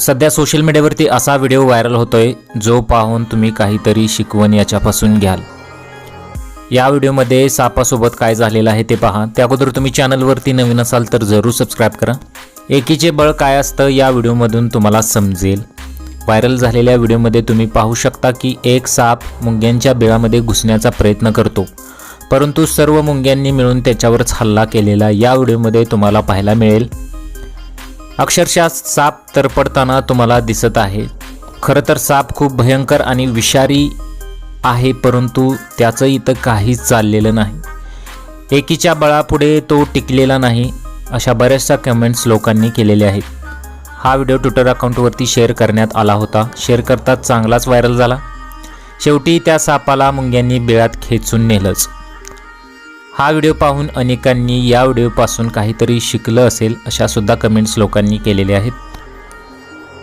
सध्या सोशल मीडियावरती असा व्हिडिओ व्हायरल होतोय जो पाहून तुम्ही काहीतरी शिकवण याच्यापासून घ्याल. या व्हिडिओमध्ये सापासोबत काय झालेलं आहे ते पहा. त्या अगोदर तुम्ही चॅनलवरती नवीन असाल तर जरूर सबस्क्राईब करा. एकीचे बळ काय असतं या व्हिडिओमधून तुम्हाला समजेल. व्हायरल झालेल्या व्हिडिओमध्ये तुम्ही पाहू शकता की एक साप मुंग्यांच्या बिळामध्ये घुसण्याचा प्रयत्न करतो. परंतु सर्व मुंग्यांनी मिळून त्याच्यावरच हल्ला केलेला या व्हिडिओमध्ये तुम्हाला पाहायला मिळेल. अक्षरशः साप तरपडताना तुम्हाला दिसत आहे. खरं तर साप खूप भयंकर आणि विषारी आहे परंतु त्याचं इथं काहीच चाललेलं नाही. एकीच्या बळापुढे तो टिकलेला नाही अशा बऱ्याचशा कमेंट्स लोकांनी केलेल्या आहेत. हा व्हिडिओ ट्विटर अकाउंटवरती शेअर करण्यात आला होता. शेअर करताच चांगलाच व्हायरल झाला. शेवटी त्या सापाला मुंग्यांनी बिळात खेचून नेलंच. हा व्हिडिओ पाहून अनेकांनी या व्हिडिओपासून काहीतरी शिकलं असेल अशा सुद्धा कमेंट्स लोकांनी केलेल्या आहेत.